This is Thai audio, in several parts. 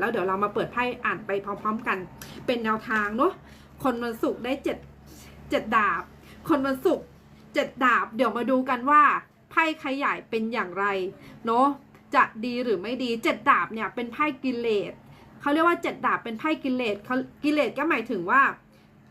แล้วเดี๋ยวเรามาเปิดไพ่อ่านไปพร้อม ๆ กัน เป็นแนวทางเนาะคนวันศุกร์ได้เจ็ดเจ็ดดาบ คนวันศุกร์เจ็ดดาบ เดี๋ยวมาดูกันว่าไพ่ขยายเป็นอย่างไรเนาะจะดีหรือไม่ดีเจ็ดดาบเนี่ยเป็นไพ่กิเลสเขาเรียกว่าเจ็ดดาบเป็นไพ่กิเลสกิเลสก็หมายถึงว่า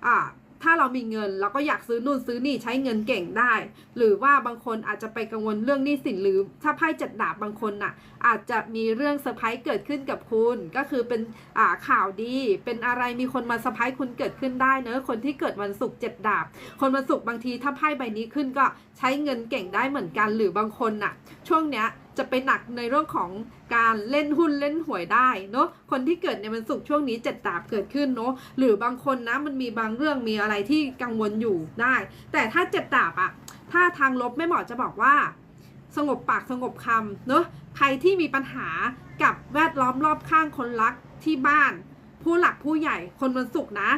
อ่า ถ้าเรามีเงินเราก็อยากซื้อนู่นซื้อนี่ใช้เงินเก่งได้ หรือว่าบางคนอาจจะไปกังวลเรื่องหนี้สินหรือถ้าไพ่จัดดาบบางคนน่ะ อาจจะมีเรื่องเซอร์ไพรส์เกิดขึ้นกับคุณ ก็คือเป็นอ่าข่าวดี เป็นอะไรมีคนมาเซอร์ไพรส์คุณเกิดขึ้นได้เนอะคนที่เกิดวันศุกร์เจ็ดดาบ คนวันศุกร์บางทีถ้าไพ่ใบนี้ขึ้นก็ใช้เงินเก่งได้เหมือนกัน หรือบางคนน่ะ ช่วงเนี้ย จะไปหนักในเรื่องของการเล่นหุ้นเล่นหวยได้เนาะคนที่เกิดในวันศุกร์ช่วงนี้เจ็ดดาบเกิดขึ้นเนาะหรือบางคนนะมันมีบางเรื่องมีอะไรที่กังวลอยู่ได้ แต่ถ้าเจ็ดดาบอะถ้าทางลบไม่หมอจะบอกว่า สงบปากสงบคำเนาะใครที่มีปัญหากับแวดล้อมรอบข้างคนรักที่บ้าน ผู้หลักผู้ใหญ่คนวันศุกร์นะ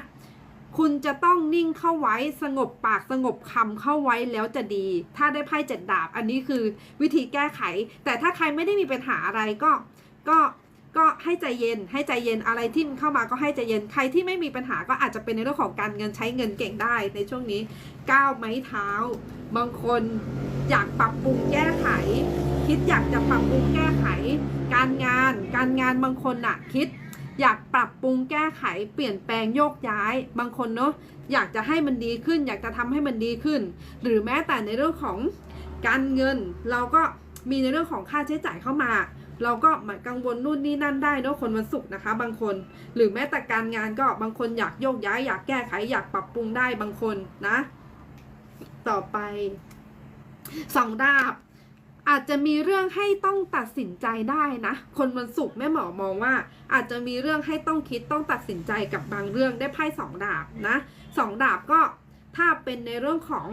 คุณจะต้องนิ่งเข้าไว้สงบปากสงบคำเข้าไว้แล้วจะดี ถ้าได้ไพ่เจ็ดดาบ อันนี้คือวิธีแก้ไข แต่ถ้าใครไม่ได้มีปัญหาอะไรก็ ก็ก็ให้ใจเย็นให้ใจเย็นอะไรที่มันเข้ามาก็ให้ใจเย็นใครที่ไม่มีปัญหาก็อาจจะเป็นในเรื่องของการเงินใช้เงินเก่งได้ในช่วงนี้ก้าวไม้เท้า บางคนอยากปรับปรุงแก้ไข คิดอยากจะปรับปรุงแก้ไข การงาน การงานบางคนน่ะคิด อยากปรับปรุงแก้ไขเปลี่ยนแปลงโยกย้าย บางคนเนาะอยากจะให้มันดีขึ้น อยากจะทำให้มันดีขึ้น หรือแม้แต่ในเรื่องของการเงิน เราก็มีในเรื่องของค่าใช้จ่ายเข้ามา เราก็หมายกังวลนู่นนี่นั่นได้เนาะคนวันศุกร์นะคะ บางคน หรือแม้แต่การงานก็บางคนอยากโยกย้าย อยากแก้ไข อยากปรับปรุงได้บางคนนะ ต่อไปสองดาบ อาจจะมีเรื่องให้ต้องตัดสินใจได้นะ คนวันศุกร์แม่หมอมองว่า อาจจะมีเรื่องให้ต้องคิดต้องตัดสินใจกับบางเรื่องได้ไพ่สองดาบนะสองดาบก็ถ้าเป็นในเรื่องของ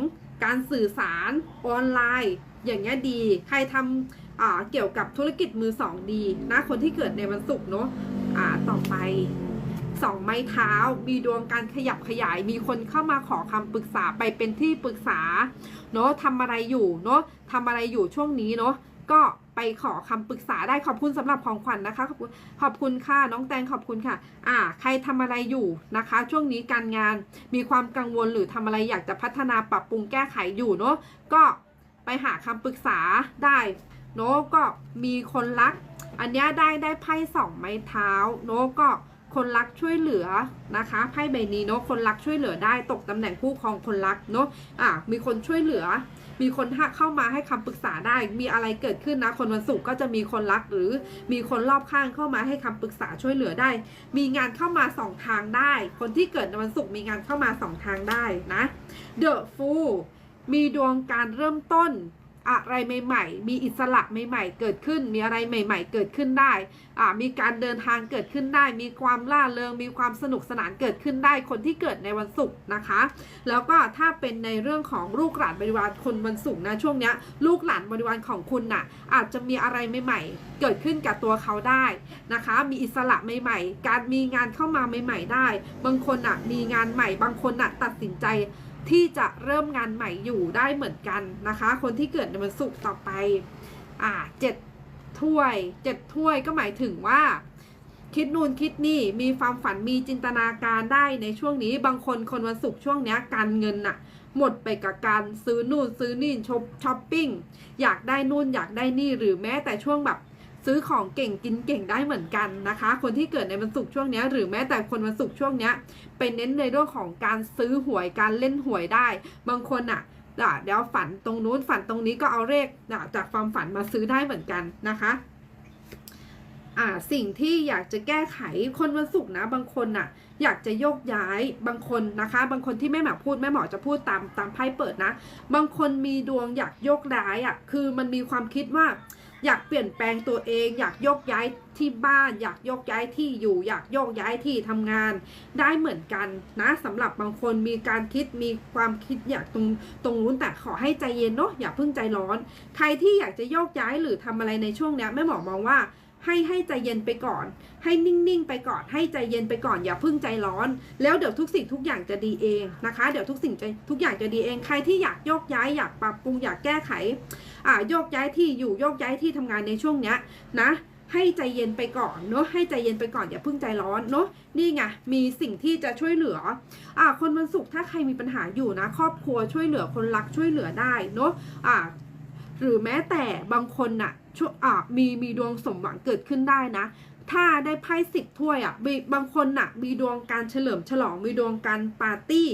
การสื่อสารออนไลน์ อย่างเงี้ยดี ใครทำเกี่ยวกับธุรกิจมือสองดีนะคนที่เกิดในวันศุกร์เนาะอ่าต่อไป สองไม้เท้า มีดวงการขยับขยาย มีคนเข้ามาขอคำปรึกษาไปเป็นที่ปรึกษาเนาะทำอะไรอยู่เนาะทำอะไรอยู่ช่วงนี้เนาะก็ไปขอคำปรึกษาได้ขอบคุณสำหรับของขวัญนะคะขอบคุณขอบคุณค่ะน้องแตงขอบคุณค่ะ อ่า ใครทำอะไรอยู่นะคะ ช่วงนี้การงานมีความกังวลหรือทำอะไรอยากจะพัฒนาปรับปรุงแก้ไขอยู่เนาะก็ไปหาคำปรึกษาได้เนาะก็มีคนรัก อันนี้ได้ได้ไพ่สองไม้เท้าเนาะก็ คนรักช่วยเหลือนะคะไพ่ใบนี้เนาะคนรักช่วยเหลือได้ตกตำแหน่งผู้ครองคนรักเนาะอะมีคนช่วยเหลือ มีคนเข้ามาให้คำปรึกษาได้ มีอะไรเกิดขึ้นนะ คนวันศุกร์ก็จะมีคนรักหรือมีคนรอบข้างเข้ามาให้คำปรึกษาช่วยเหลือได้ มีงานเข้ามาสองทางได้ คนที่เกิดในวันศุกร์มีงานเข้ามาสองทางได้นะ The Fool มีดวงการเริ่มต้น อะไรใหม่ ๆ มีอิสระใหม่ ๆ เกิดขึ้น มีอะไรใหม่ ๆ เกิดขึ้นได้อ่ามีการเดินทางเกิดขึ้นได้ มีความล่าเริง มีความสนุกสนานเกิดขึ้นได้ คนที่เกิดในวันศุกร์นะคะ แล้วก็ถ้าเป็นในเรื่องของลูกหลานบริวารคนวันศุกร์นะช่วงเนี้ยลูกหลานบริวารของคุณน่ะอาจจะมีอะไรใหม่ ๆ เกิดขึ้นกับตัวเขาได้นะคะ มีอิสระใหม่ ๆ การมีงานเข้ามาใหม่ ๆ ได้ บางคนน่ะมีงานใหม่ บางคนน่ะตัดสินใจ ที่จะเริ่มงานใหม่อยู่ได้เหมือนกันนะคะ คนที่เกิดในวันศุกร์ต่อไปอ่าเจ็ดถ้วยเจ็ดถ้วยก็หมายถึงว่า คิดนู่นคิดนี่มีความฝันมีจินตนาการได้ในช่วงนี้บางคนคนวันศุกร์ช่วงเนี้ยการเงินน่ะ หมดไปกับการซื้อนู่นซื้อนี่ช็อปช้อปปิ้งอยากได้นู่นอยากได้นี่หรือแม้แต่ช่วงแบบ ซื้อของเก่งกินเก่งได้เหมือนกันนะคะ คนที่เกิดในวันศุกร์ช่วงนี้หรือแม้แต่คนวันศุกร์ช่วงนี้เป็นเน้นในเรื่องของการซื้อหวยการเล่นหวยได้ บางคนอะเดี๋ยวฝันตรงนู้นฝันตรงนี้ก็เอาเลขจากความฝันมาซื้อได้เหมือนกันนะคะอ่าสิ่งที่อยากจะแก้ไขคนวันศุกร์นะบางคนน่ะอยากจะโยกย้ายบางคนนะคะ บางคนที่แม่หมอพูดแม่หมอจะพูดตามตามไพ่เปิดนะ บางคนมีดวงอยากโยกย้ายอะคือมันมีความคิดว่า อยากเปลี่ยนแปลงตัวเอง อยากยกย้ายที่บ้าน อยากยกย้ายที่อยู่ อยากยกย้ายที่ทำงาน ได้เหมือนกันนะสำหรับบางคนมีการคิดมีความคิดอยากตรงตรงนู้นแต่ขอให้ใจเย็นเนาะอย่าเพิ่งใจร้อน ใครที่อยากจะโยกย้ายหรือทำอะไรในช่วงนี้แม่หมอมองว่า ให้ให้ใจเย็นไปก่อน ให้นิ่งๆไปก่อน ให้ใจเย็นไปก่อนอย่าพิ่งใจร้อน แล้วเดี๋ยวทุกสิ่งทุกอย่างจะดีเองนะคะ เดี๋ยวทุกสิ่งจะทุกอย่างจะดีเอง ใครที่อยากโยกย้ายอยากปรับปรุงอยากแก้ไขอ่าโยกย้ายที่อยู่โยกย้ายที่ทำงานในช่วงเนี้ยนะให้ใจเย็นไปก่อนเนาะให้ใจเย็นไปก่อนอย่าเพิ่งใจร้อนเนาะนี่ไงมีสิ่งที่จะช่วยเหลืออ่าคนวันศุกร์ถ้าใครมีปัญหาอยู่นะ ครอบครัวช่วยเหลือคนรักช่วยเหลือได้เนาะอ่าหรือแม้แต่บางคนน่ะ ช่วอ่ามีมีดวงสมหวังเกิดขึ้นได้นะ ถ้าได้ไพ่สิบถ้วยอะบางคนน่ะ มีดวงการเฉลิมฉลองมีดวงการปาร์ตี้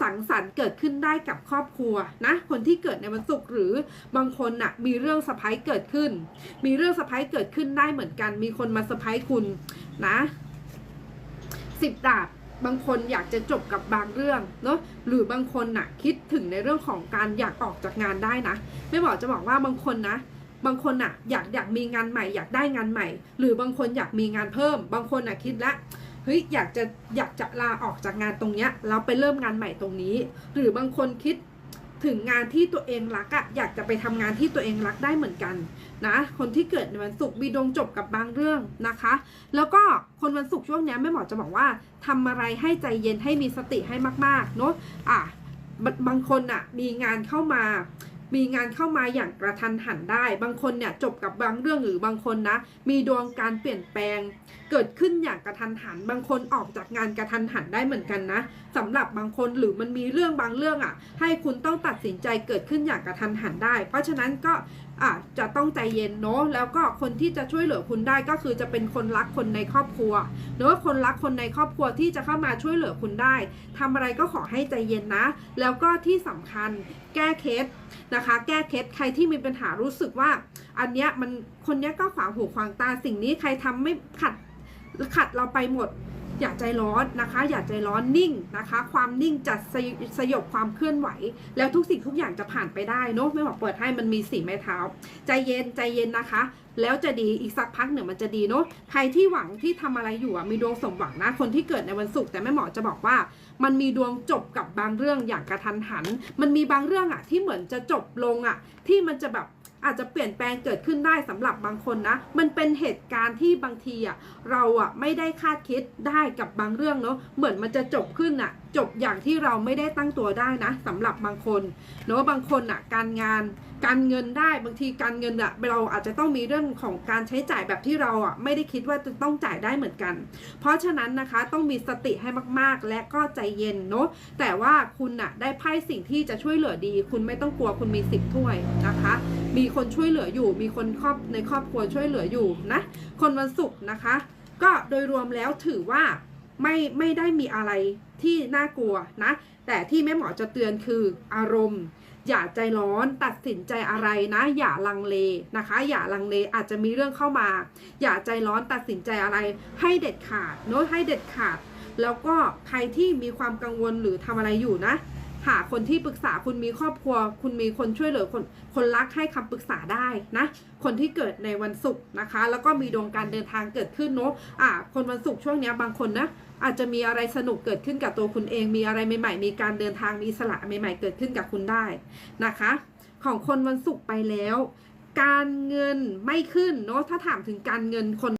สังสรรค์เกิดขึ้นได้กับครอบครัวนะคนที่เกิดในวันศุกร์หรือบางคนน่ะ มีเรื่องสะพ้ายเกิดขึ้น มีเรื่องสะพ้ายเกิดขึ้นได้เหมือนกัน มีคนมาสะพ้ายคุณนะสิบดาบบางคนอยากจะจบกับบางเรื่องเนาะหรือบางคนน่ะคิดถึงในเรื่องของการอยากออกจากงานได้นะ ไม่บอกจะบอกว่าบางคนนะ บางคนอะอยากอยากมีงานใหม่ อยากได้งานใหม่ หรือบางคนอยากมีงานเพิ่ม บางคนอะคิดละเฮ้ยอยากจะอยากจะลาออกจากงานตรงเนี้ยแล้วไปเริ่มงานใหม่ตรงนี้ หรือบางคนคิดถึงงานที่ตัวเองรักอะอยากจะไปทำงานที่ตัวเองรักได้เหมือนกันนะคนที่เกิดในวันศุกร์มีดวงจบกับบางเรื่องนะคะ แล้วก็คนวันศุกร์ช่วงนี้แม่หมอจะบอกว่าทำอะไรให้ใจเย็นให้มีสติให้มากๆเนาะอะบางบางคนอะมีงานเข้ามา มีงานเข้ามาอย่างกระทันหันได้ บางคนเนี่ยจบกับบางเรื่องหรือบางคนนะ มีดวงการเปลี่ยนแปลง เกิดขึ้นอย่างกระทันหัน บางคนออกจากงานกระทันหันได้เหมือนกันนะ สำหรับบางคนหรือมันมีเรื่องบางเรื่องอะ ให้คุณต้องตัดสินใจเกิดขึ้นอย่างกระทันหันได้ เพราะฉะนั้นก็อาจะต้องใจเย็นเนาะแล้วก็คนที่จะช่วยเหลือคุณได้ก็คือจะเป็นคนรักคนในครอบครัว หรือว่าคนรักคนในครอบครัวที่จะเข้ามาช่วยเหลือคุณได้ทำอะไรก็ขอให้ใจเย็นนะ แล้วก็ที่สำคัญแก้เคสนะคะ แก้เคล็ดใครที่มีปัญหารู้สึกว่า อันเนี้ยมันคนเนี้ยก็ขวางหูขวางตาสิ่งนี้ใครทำไม่ขัดขัดเราไปหมด อย่าใจร้อนนะคะ อย่าใจร้อนนิ่งนะคะ ความนิ่งจะสยสยบความเคลื่อนไหว แล้วทุกสิ่งทุกอย่างจะผ่านไปได้เนอะไม่บอกเปิดให้มันมีสี่ไม้เท้า ใจเย็นใจเย็นนะคะ แล้วจะดีอีกสักพักหนึ่งมันจะดีเนอะใครที่หวังที่ทำอะไรอยู่มีดวงสมหวังนะคนที่เกิดในวันศุกร์แต่แม่หมอจะบอกว่า มันมีดวงจบกับบางเรื่องอย่างกระทันหัน มันมีบางเรื่องอะที่เหมือนจะจบลงอะที่มันจะแบบ อาจจะเปลี่ยนแปลงเกิดขึ้นได้สำหรับบางคนนะ มันเป็นเหตุการณ์ที่บางทีอะเราอะไม่ได้คาดคิดได้กับบางเรื่องเนาะเหมือนมันจะจบขึ้นอะ จบอย่างที่เราไม่ได้ตั้งตัวได้นะสำหรับบางคนเนาะบางคนอะการงานการเงินได้บางทีการเงินอะเราอาจจะต้องมีเรื่องของการใช้จ่ายแบบที่เราอะไม่ได้คิดว่าจะต้องจ่ายได้เหมือนกัน เพราะฉะนั้นนะคะต้องมีสติให้มากๆ และก็ใจเย็นเนาะแต่ว่าคุณน่ะได้ไพ่สิ่งที่จะช่วยเหลือดี คุณไม่ต้องกลัวคุณมีสิบถ้วยนะคะ มีคนช่วยเหลืออยู่ มีคนครอบในครอบครัวช่วยเหลืออยู่นะคนวันศุกร์นะคะ ก็โดยรวมแล้วถือว่า ไม่ไม่ได้มีอะไรที่น่ากลัวนะ แต่ที่แม่หมอจะเตือนคืออารมณ์ อย่าใจร้อนตัดสินใจอะไรนะ อย่าลังเลนะคะ อย่าลังเลอาจจะมีเรื่องเข้ามา อย่าใจร้อนตัดสินใจอะไร ให้เด็ดขาดโน้ตให้เด็ดขาด แล้วก็ใครที่มีความกังวลหรือทำอะไรอยู่นะ หาคนที่ปรึกษาคุณมีครอบครัว คุณมีคนช่วยเหลือคนคนรักให้คำปรึกษาได้นะ คนที่เกิดในวันศุกร์นะคะ แล้วก็มีดวงการเดินทางเกิดขึ้นเนาะอ่าคนวันศุกร์ช่วงนี้บางคนนะอาจจะมีอะไรสนุกเกิดขึ้นกับตัวคุณเอง มีอะไรใหม่ๆ มีการเดินทางมีสละใหม่ ๆ เกิดขึ้นกับคุณได้นะคะ ของคนวันศุกร์ไปแล้ว การเงินไม่ขึ้นเนาะถ้าถามถึงการเงินคน